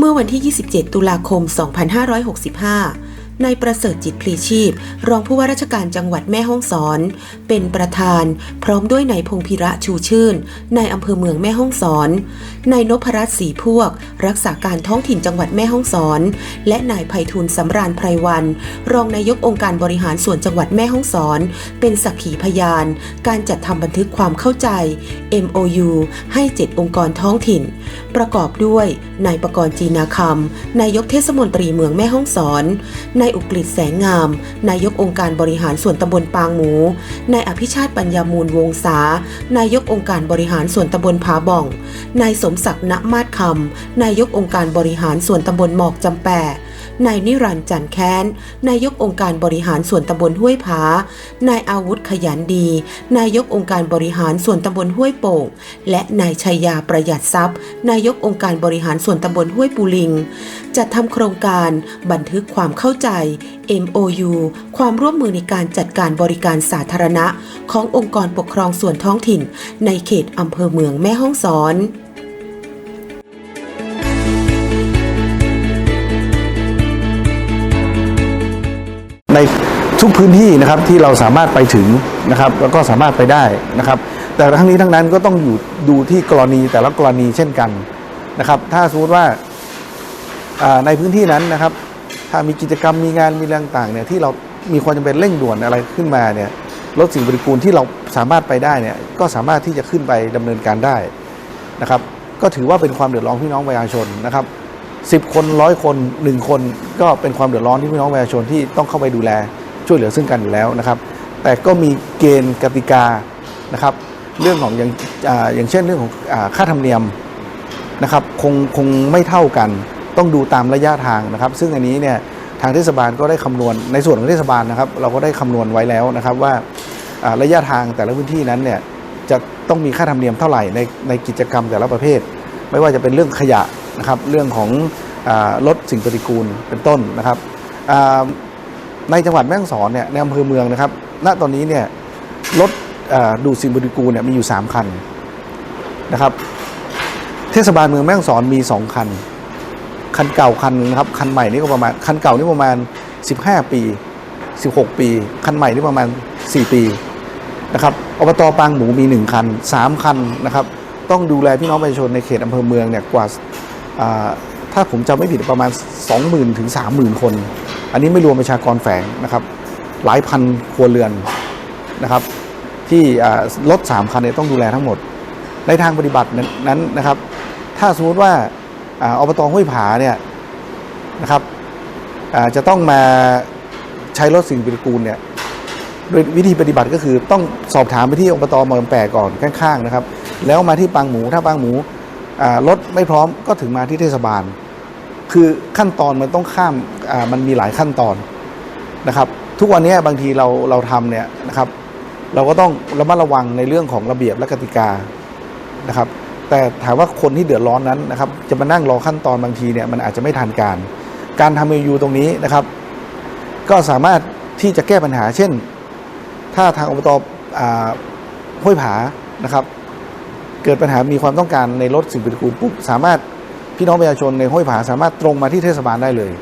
เมื่อวันที่ 27 ตุลาคม 2565 นายประเสริฐจิตพลีชีพ รองผู้ว่าราชการจังหวัดแม่ฮ่องสอน เป็นประธาน พร้อมด้วยนายพงพิระชูชื่นนายอำเภอเมืองแม่ฮ่องสอนนายนพรัตน์ศรีพวก รักษาการท้องถิ่นจังหวัดแม่ฮ่องสอน และนายไพฑูรย์สำราญไพรวัน รองนายกองค์การบริหารส่วนจังหวัดแม่ฮ่องสอน เป็นสักขีพยาน การจัดทำบันทึกความเข้าใจ MOU ให้ 7 องค์กรท้องถิ่น ประกอบด้วยนายประกรณ์จีนาคำนายกเทศมนตรีเมืองแม่ฮ่องสอนนายอุกฤษแสงงาม นายกองค์การบริหารส่วนตำบลปางหมู นายอภิชาติปัญญามูลวงศานายกองค์การบริหารส่วนตำบลผาบ่อง นายสมศักดิ์ณมาศคำนายกองค์การบริหารส่วนตำบลหมอกจำแปะ นายนิรันดร์จันแค้น นายกองค์การบริหารส่วนตำบลห้วยผา นายอาวุธขยันดี นายกองค์การบริหารส่วนตำบลห้วยโป่ง และนายชัยยาประหยัดทรัพย์ นายกองค์การบริหารส่วนตำบลห้วยปูลิง จัดทำโครงการบันทึกความเข้าใจ MOU ความร่วมมือในการจัดการบริการสาธารณะ ขององค์กรปกครองส่วนท้องถิ่น ในเขตอำเภอเมืองแม่ฮ่องสอน ทุกพื้นที่นะครับที่เราสามารถไปถึงนะครับ แล้วก็สามารถไปได้นะครับ แต่ทั้งนี้ทั้งนั้นก็ต้องอยู่ดูที่กรณีแต่ละกรณีเช่นกันนะครับ ถ้าสมมติว่าในพื้นที่นั้นนะครับ ถ้ามีกิจกรรมมีงานมีเรื่องต่างเนี่ยที่เรามีความจำเป็นเร่งด่วนอะไรขึ้นมาเนี่ยรถสิ่งปฏิกูลที่เราสามารถไปได้เนี่ยก็สามารถที่จะขึ้นไปดำเนินการได้นะครับ ก็ถือว่าเป็นความเดือดร้อนพี่น้องประชาชนนะครับสิบคนร้อยคนหนึ่งคน ก็เป็นความเดือดร้อนที่พี่น้องประชาชนที่ต้องเข้าไปดูแล ช่วยเหลือซึ่งกันอยู่แล้วนะครับ แต่ก็มีเกณฑ์กติกานะครับ เรื่องของอย่างอย่างเช่นเรื่องของอค่าธรรมเนียมนะครับคงคงไม่เท่ากันต้องดูตามระยะทางนะครับ ซึ่งอันนี้เนี่ยทางเทศบาลก็ได้คำนวณในส่วนของเทศบาลนะครับ เราก็ได้คำนวณไว้แล้วนะครับว่าระยะทางแต่ละพื้นที่นั้นเนี่ยจะต้องมีค่าธรรมเนียมเท่าไหร่ในในกิจกรรมแต่ละประเภท ไม่ว่าจะเป็นเรื่องขยะนะครับ เรื่องของอารถสิ่งปฏิกูลเป็นต้นนะครับ ในจังหวัดแม่ฮ่องสอนเนี่ยในอำเภอเมืองนะครับ ณ ตอนนี้เนี่ยรถดูดสิ่งปฏิกูลเนี่ยมีอยู่ 3 คันนะครับ เทศบาลเมืองแม่ฮ่องสอนมี 2 คัน คันเก่าคันหนึงนะครับ คันใหม่นี่ก็ประมาณ คันเก่านี่ประมาณ 15 ปี 16 ปี คันใหม่นี่ประมาณ 4 ปีนะครับ อบตปางหมูมี 1 คัน 3 คันนะครับ ต้องดูแลพี่น้องประชาชนในเขตอำเภอเมืองเนี่ยกว่า ถ้าผมจำไม่ผิดประมาณ 20,000ถึง30,000 คน อันนี้ไม่รวมประชากรแฝงนะครับ หลายพันครัวเรือนนะครับ ที่อ่ารถ3คันเนี่ยต้องดูแลทั้งหมด ในทางปฏิบัตินั้นนะครับ ถ้าสมมติว่าออบตห้วยผาเนี่ยนะครับจะต้องมาใช้รถสิ่งปฏิกูลเนี่ยโดยวิธีปฏิบัติก็คือต้องสอบถามไปที่อบตเมืองแปะก่อนข้างๆนะครับ แล้วมาที่ปางหมูถ้าปางหมูรถไม่พร้อมก็ถึงมาที่เทศบาล คือขั้นตอนมันต้องข้ามอ่ามันมีหลายขั้นตอนนะครับ ทุกวันนี้บางทีเราเราทำเนี่ยนะครับ เราก็ต้องระมัดระวังในเรื่องของระเบียบและกติกานะครับ แต่ถามว่าคนที่เดือดร้อนนั้นนะครับ จะมานั่งรอขั้นตอนบางทีเนี่ยมันอาจจะไม่ทันการ การทำเอยูตรงนี้นะครับ ก็สามารถที่จะแก้ปัญหา เช่น ถ้าทางอบตอห้วยผานะครับ เกิดปัญหามีความต้องการในรถสิ่งปฏิกูลปุ๊บสามารถ พี่น้องประชาชนในห้วยผาสามารถตรงมาที่เทศบาลได้เลย